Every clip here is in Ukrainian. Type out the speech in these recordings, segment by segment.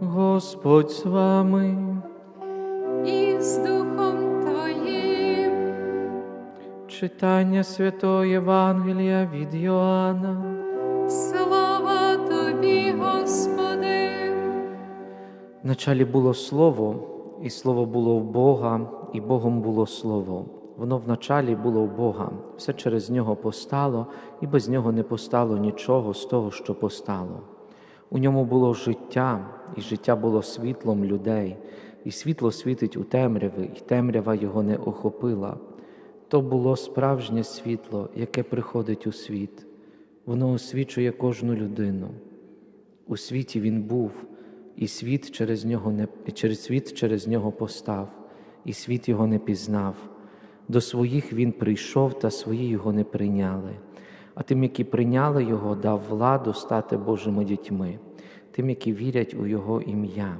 Господь з вами. і з Духом Твоїм. Читання Святого Євангелія від Йоанна. Слава Тобі, Господи, Вначалі було Слово, і Слово було в Бога, і Богом було Слово. Воно вначалі було в Бога, все через нього постало, і без нього не постало нічого з того, що постало. У ньому було життя, і життя було світлом людей, і світло світить у темряві, і темрява його не охопила. То було справжнє світло, яке приходить у світ. Воно освічує кожну людину. У світі він був, і світ через нього не через світ через нього постав, і світ його не пізнав. До своїх він прийшов, та свої його не прийняли. А тим, які прийняли його, дав владу стати Божими дітьми, тим, які вірять у Його ім'я,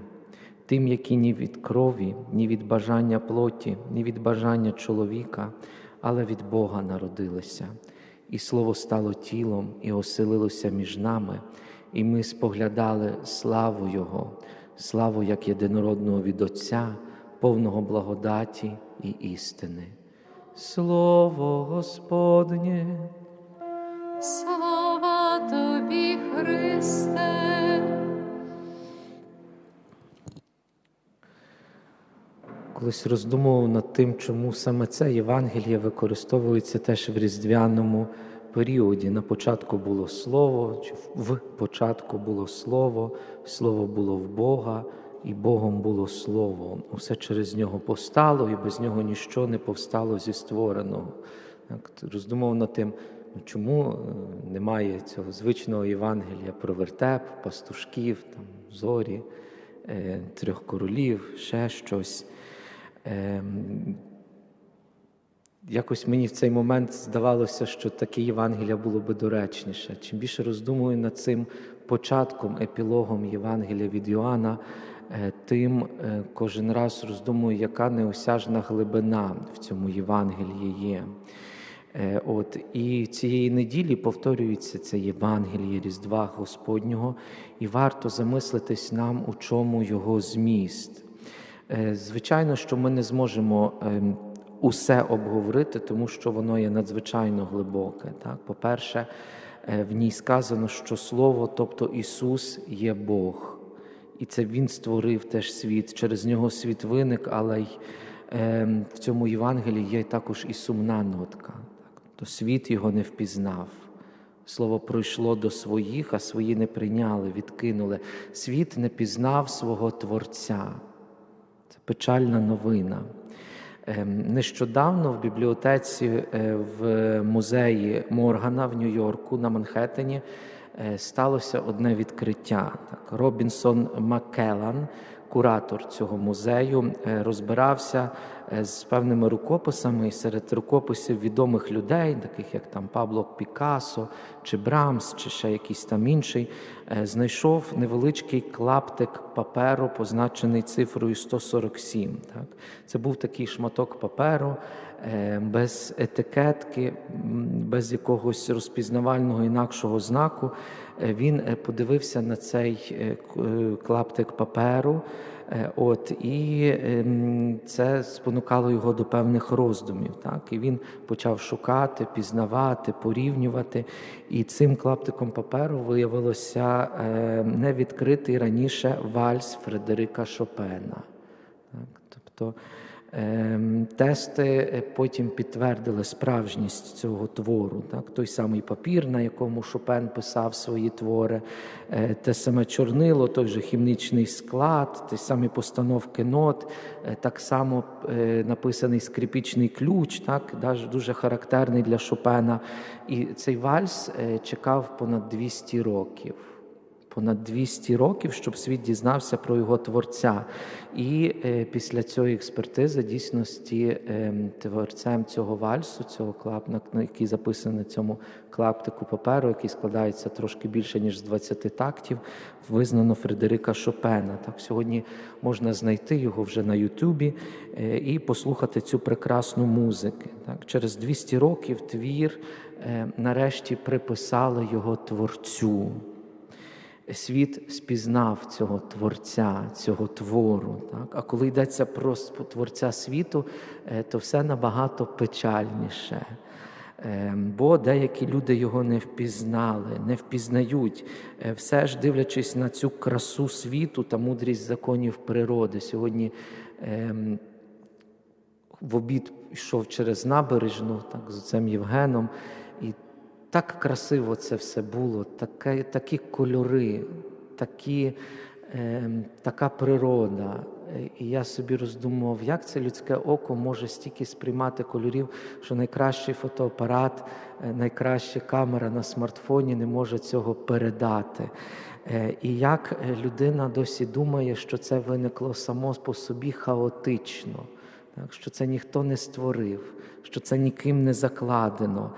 тим, які ні від крові, ні від бажання плоті, ні від бажання чоловіка, але від Бога народилися. І слово стало тілом і оселилося між нами, і ми споглядали славу Його, славу як єдинородного від Отця, повного благодаті і істини. Слово Господнє. слава Тобі, Христе. Колись роздумував над тим, чому саме це Євангеліє використовується теж в різдвяному періоді. На початку було слово, чи в початку було слово, слово було в Бога, і Богом було слово. Усе через нього постало, і без нього ніщо не повстало зі створеного. Роздумував над тим, чому е, немає цього звичного Євангелія про вертеп, пастушків, там, зорі, е, трьох королів, ще щось. Ем, Якось мені в цей момент здавалося, що таке Євангелія було би доречніше. Чим більше роздумую над цим початком, епілогом Євангелія від Йоанна, е, тим е, кожен раз роздумую, яка неосяжна глибина в цьому Євангелії є. Е, От і цієї неділі повторюється це Євангеліє Різдва Господнього, і варто замислитись нам, у чому його зміст. Е, Звичайно, що ми не зможемо ем, усе обговорити, тому що воно є надзвичайно глибоке. Так? По-перше, е, в ній сказано, що Слово, тобто Ісус, є Бог. І це Він створив теж світ. Через нього світ виник, але й ем, в цьому Євангелії є також і сумна нотка. То світ його не впізнав. Слово пройшло до своїх, а свої не прийняли, відкинули. Світ не пізнав свого Творця. Печальна новина. Ем, Нещодавно в бібліотеці е, в музеї Моргана в Нью-Йорку на Манхеттені е, сталося одне відкриття. Так, Робінсон Макелан, куратор цього музею, е, розбирався з певними рукописами і серед рукописів відомих людей, таких як там Пабло Пікассо, чи Брамс, чи ще якийсь там інший, е, знайшов невеличкий клаптик паперу, позначений цифрою 147. Так? Це був такий шматок паперу е, без етикетки, без якогось розпізнавального інакшого знаку. Е, Він е, подивився на цей е, е, клаптик паперу. Е, От і ем, це спонукало його до певних роздумів. Так і він почав шукати, пізнавати, порівнювати. І цим клаптиком паперу виявилося не невідкритий раніше вальс Фредерика Шопена. Так, тобто тести е, потім підтвердили справжність цього твору. Так, той самий папір, на якому Шопен писав свої твори, е, те саме чорнило, той же хімічний склад, ті самі постановки нот, е, так само написаний скрипічний ключ, так, дуже характерний для Шопена. І цей вальс чекав понад 200 років понад 200 років, щоб світ дізнався про його творця. І е, після цієї експертизи дійсності е, творцем цього вальсу, цього клапна, який записаний на цьому клаптику паперу, який складається трошки більше ніж з 20 тактів, визнано Фредерика Шопена. Так сьогодні можна знайти його вже на Ютубі е, і послухати цю прекрасну музику. Так, через 200 років твір е, нарешті приписали його творцю. Світ спізнав цього творця, цього твору. Так? А коли йдеться про творця світу, е, то все набагато печальніше. Е, Бо деякі люди його не впізнали, не впізнають, Е, все ж дивлячись на цю красу світу та мудрість законів природи. Сьогодні ем, в обід йшов через набережну так, з отцем Євгеном, і так красиво це все було, таке, такі кольори, такі, е, така природа. І я собі роздумував, як це людське око може стільки сприймати кольорів, що найкращий фотоапарат, е, найкраща камера на смартфоні не може цього передати. Е, І як е, людина досі думає, що це виникло само по собі хаотично що це ніхто не створив, що це ніким не закладено.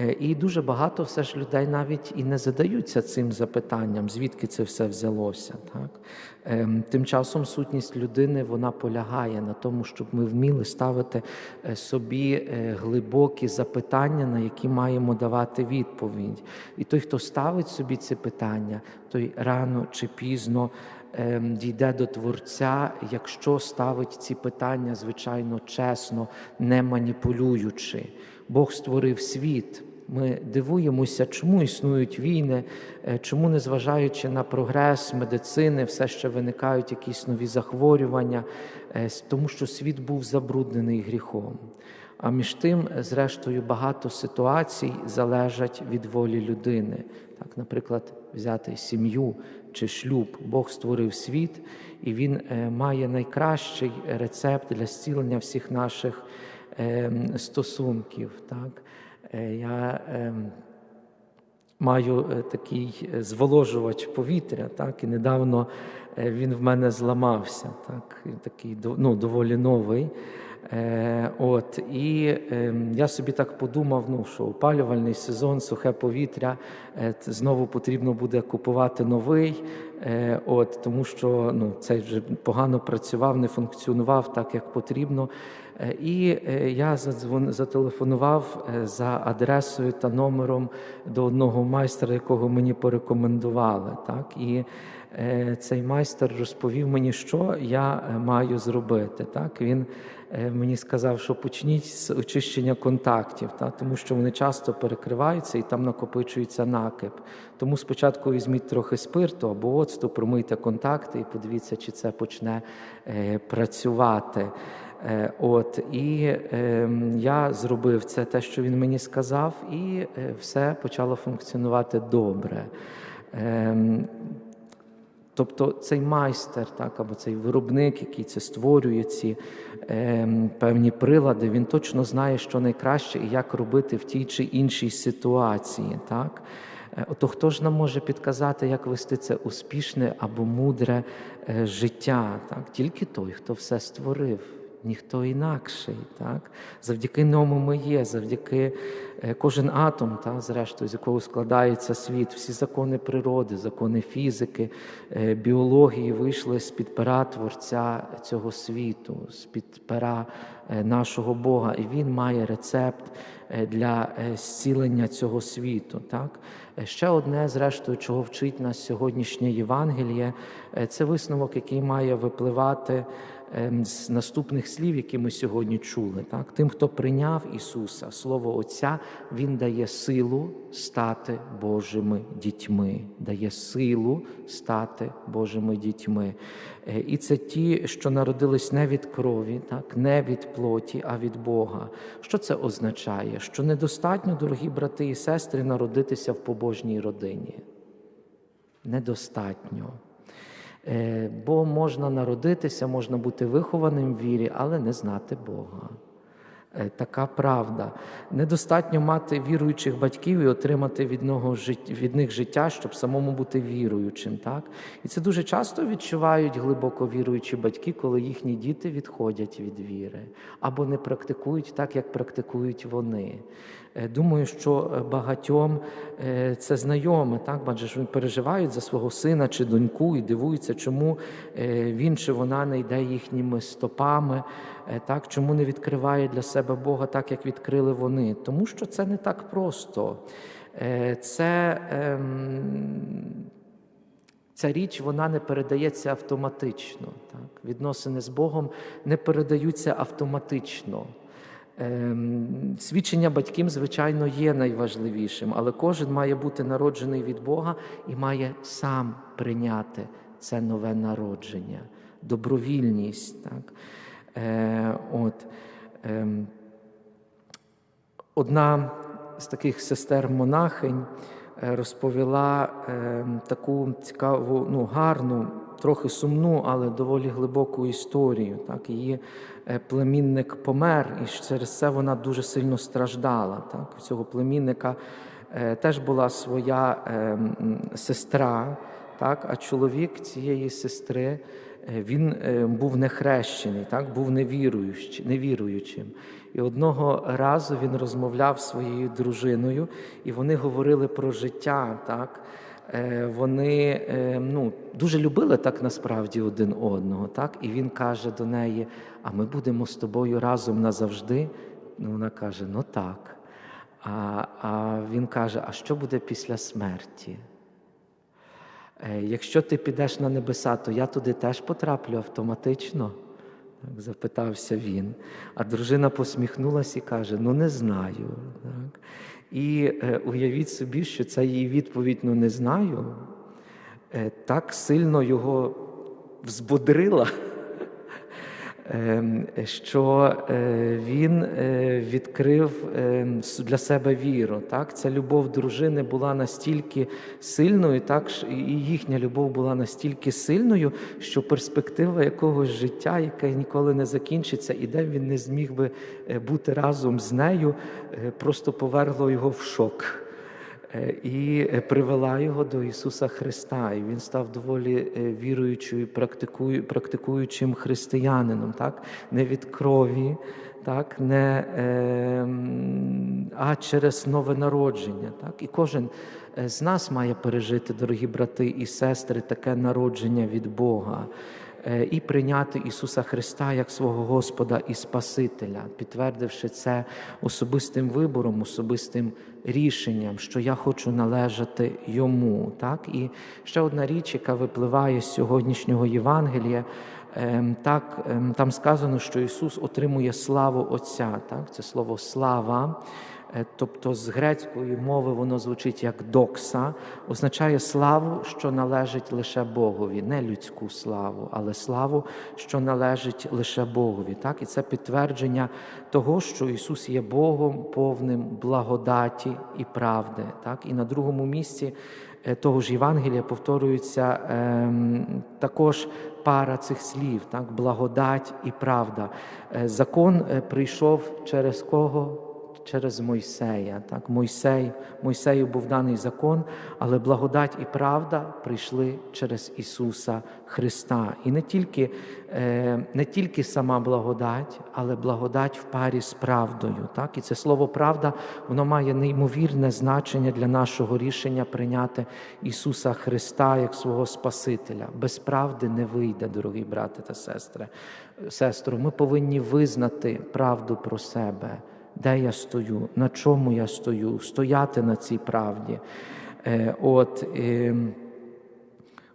Е, І дуже багато все ж людей навіть і не задаються цим запитанням, звідки це все взялося. Так? Ем, Тим часом сутність людини вона полягає на тому, щоб ми вміли ставити е, собі е, глибокі запитання, на які маємо давати відповідь. І той, хто ставить собі ці питання, той рано чи пізно ем, дійде до Творця, якщо ставить ці питання, звичайно, чесно, не маніпулюючи. Бог створив світ. Ми дивуємося, чому існують війни, е, чому, незважаючи на прогрес медицини, все ще виникають якісь нові захворювання, е, тому що світ був забруднений гріхом. А між тим, зрештою, багато ситуацій залежать від волі людини. Так, наприклад, взяти сім'ю чи шлюб. Бог створив світ, і Він е, має найкращий рецепт для зцілення всіх наших стосунків. Так? Е, Я е, маю е, такий е, зволожувач повітря, так, і недавно він в мене зламався, так, такий ну, доволі новий. От, і е, я собі так подумав, ну, що опалювальний сезон, сухе повітря, е, знову потрібно буде купувати новий, от, тому що ну, цей вже погано працював, не функціонував так, як потрібно. Е, І е, я задзвон- зателефонував е, за адресою та номером до одного майстра, якого мені порекомендували. Так? І цей майстер розповів мені, що я маю зробити. Так? Він мені сказав, що почніть з очищення контактів, так? тому що вони часто перекриваються і там накопичується накип. Тому спочатку візьміть трохи спирту або оцту, промийте контакти і подивіться, чи це почне працювати. Е, От і е, я зробив це, те, що він мені сказав, і е, все почало функціонувати добре. Е, Тобто цей майстер, так, або цей виробник, який це створює, ці е, певні прилади, він точно знає, що найкраще і як робити в тій чи іншій ситуації. Так? Е, Ото хто ж нам може підказати, як вести це успішне або мудре життя? Так? Тільки той, хто все створив ніхто інакший. Так? Завдяки ньому ми є, завдяки е, кожен атом, та, зрештою, з якого складається світ, всі закони природи, закони фізики, е, біології вийшли з-під пера Творця цього світу, з-під пера е, нашого Бога. І Він має рецепт для зцілення цього світу. Так? Ще одне, зрештою, чого вчить нас сьогоднішнє Євангеліє, це висновок, який має випливати з наступних слів, які ми сьогодні чули. Так? Тим, хто прийняв Ісуса, Слово Отця, Він дає силу стати Божими дітьми, дає силу стати Божими дітьми. Е, І це ті, що народились не від крові, так? не від плоті, а від Бога. Що це означає? Що недостатньо, дорогі брати і сестри, народитися в побожній родині. Недостатньо. Е, Бо можна народитися, можна бути вихованим в вірі, але не знати Бога. Е, Така правда. Недостатньо мати віруючих батьків і отримати від, нього, від них життя, щоб самому бути віруючим. Так? І це дуже часто відчувають глибоко віруючі батьки, коли їхні діти відходять від віри або не практикують так, як практикують вони. Е, Думаю, що е, багатьом е, це знайоме, так? ж вони переживають за свого сина чи доньку і дивуються, чому він чи вона не йде їхніми стопами, так? чому не відкриває для себе Бога так, як відкрили вони. Тому що це не так просто. Це ем, ця річ вона не передається автоматично. Так? Відносини з Богом не передаються автоматично. Ем, Свідчення батьків, звичайно, є найважливішим, але кожен має бути народжений від Бога і має сам прийняти це нове народження, добровільність. Так? Е, от, ем, Одна з таких сестер-монахинь е, розповіла е, таку цікаву, ну, гарну, трохи сумну, але доволі глибоку історію. Так? Її е, племінник помер, і через це вона дуже сильно страждала. Так? У цього племінника е, теж була своя е, сестра, так? а чоловік цієї сестри. Е, Він е, був нехрещений, так був невіруючим. І одного разу він розмовляв зі своєю дружиною, і вони говорили про життя. Так? Е, Вони ну, дуже любили так насправді один одного. Так? І він каже до неї: А ми будемо з тобою разом назавжди. Ну, вона каже: Ну так. А, а він каже: А що буде після смерті? Е, Якщо ти підеш на небеса, то я туди теж потраплю автоматично? Так, запитався він. А дружина посміхнулася і каже: Ну, не знаю. Так. І е, уявіть собі, що ця її відповідь ну не знаю, е, так сильно його взбодрила, що е, він е, відкрив ем, для себе віру. Так? Ця любов дружини була настільки сильною, так, і їхня любов була настільки сильною, що перспектива якогось життя, яке ніколи не закінчиться, і де він не зміг би е, бути разом з нею, просто повергло його в шок. Е, і е, привела його до Ісуса Христа. І він став доволі е, віруючою, практикую- практикуючим християнином, так? не від крові, так? Не, е, а через нове народження. Так? І кожен з нас має пережити, дорогі брати і сестри, таке народження від Бога. І прийняти Ісуса Христа як свого Господа і Спасителя, підтвердивши це особистим вибором, особистим рішенням, що я хочу належати йому. Так? І ще одна річ, яка випливає з сьогоднішнього Євангелія, ем, так, ем, там сказано, що Ісус отримує славу Отця. Так? Це слово слава. Е, Тобто з грецької мови воно звучить як докса, означає славу, що належить лише Богові, не людську славу, але славу, що належить лише Богові. Так? І це підтвердження того, що Ісус є Богом повним благодаті і правди. Так? І на другому місці е, того ж Євангелія повторюється ем, також пара цих слів: так? благодать і правда. Е, Закон прийшов через кого? Через Мойсея. Так, Мойсей, Мойсею був даний закон, але благодать і правда прийшли через Ісуса Христа. І не тільки, е, не тільки сама благодать, але благодать в парі з правдою. Так? І це слово правда воно має неймовірне значення для нашого рішення прийняти Ісуса Христа як свого Спасителя. Без правди не вийде, дорогі брати та сестри. Сестру, ми повинні визнати правду про себе де я стою, на чому я стою, стояти на цій правді. Е, От,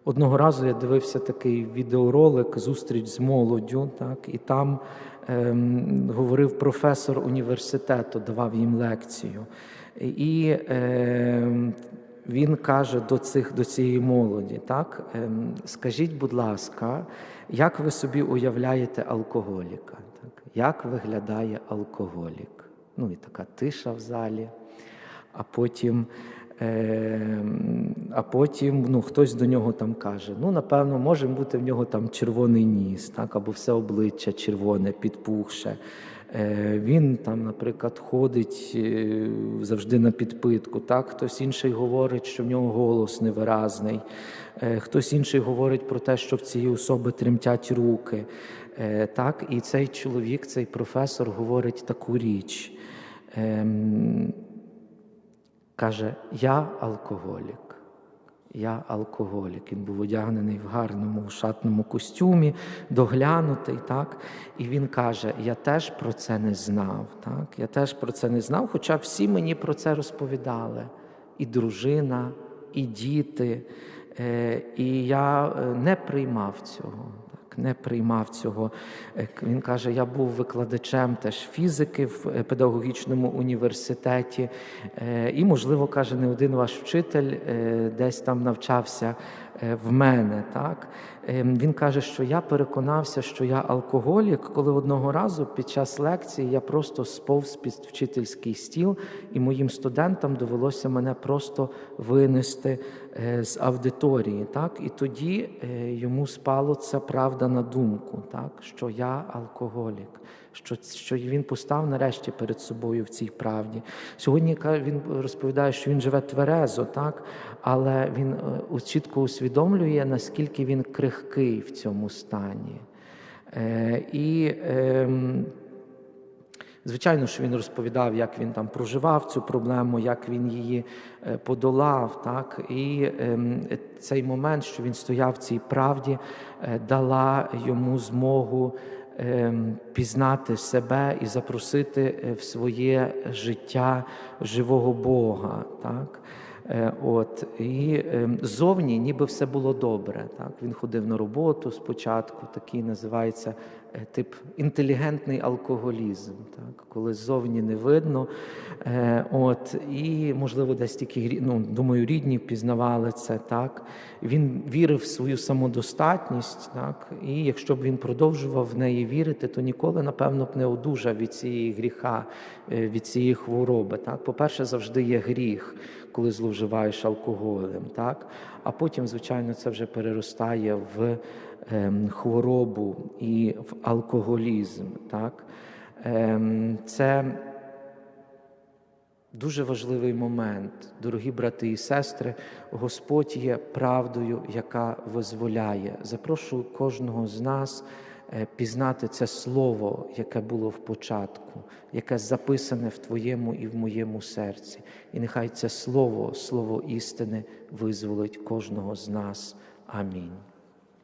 Одного разу я дивився такий відеоролик Зустріч з молоддю, так, і там ем, говорив професор університету, давав їм лекцію. І ем, він каже до, цих, до цієї молоді: так, ем, скажіть, будь ласка, як ви собі уявляєте алкоголіка? Так? Як виглядає алкоголік? Ну і така тиша в залі, а потім. Е, а потім ну, хтось до нього там каже: ну, напевно, може бути в нього там червоний ніс, так, або все обличчя червоне, підпухше. Е, він там, наприклад, ходить е, завжди на підпитку. Так? Хтось інший говорить, що в нього голос невиразний, хтось інший говорить про те, що в цієї особи тремтять руки. Так? І цей чоловік, цей професор говорить таку річ. Каже, я алкоголік. Я алкоголік. Він був одягнений в гарному шатному костюмі, доглянутий. так? І він каже: Я теж про це не знав. Так? Я теж про це не знав, хоча всі мені про це розповідали. І дружина, і діти. Е, І я е, не приймав цього. Не приймав цього. Е, Він каже: я був викладачем теж фізики в е, педагогічному університеті, Е, і, можливо, каже, не один ваш вчитель десь там навчався в мене. Так? Е, Він каже, що я переконався, що я алкоголік, коли одного разу під час лекції я просто сповз під вчительський стіл, і моїм студентам довелося мене просто винести з аудиторії. Так? І тоді е, йому спало це правда на думку, так? що я алкоголік. Що, що він постав нарешті перед собою в цій правді. Сьогодні він розповідає, що він живе тверезо, так? але він е, чітко усвідомлює, наскільки він крихкий в цьому стані. Е, і ем, Звичайно, що він розповідав, як він там проживав цю проблему, як він її е, подолав. Так? І ем, цей момент, що він стояв в цій правді, е, дала йому змогу ем, пізнати себе і запросити е, в своє життя живого Бога. Так? Е, От і ем, зовні ніби все було добре. Так він ходив на роботу спочатку, такий називається е, тип інтелігентний алкоголізм, так коли зовні не видно. Е, От і можливо, десь тільки ну, думаю, рідні впізнавали це. Так він вірив в свою самодостатність, так і якщо б він продовжував в неї вірити, то ніколи, напевно, б не одужав від цієї гріха, від цієї хвороби. Так, по-перше, завжди є гріх, коли зловживаєш алкоголем, так а потім, звичайно, це вже переростає в ем, хворобу і в алкоголізм. Так? Ем, це Дуже важливий момент, дорогі брати і сестри. Господь є правдою, яка визволяє. Запрошую кожного з нас пізнати це слово, яке було в початку, яке записане в твоєму і в моєму серці. І нехай це слово, слово істини, визволить кожного з нас. Амінь.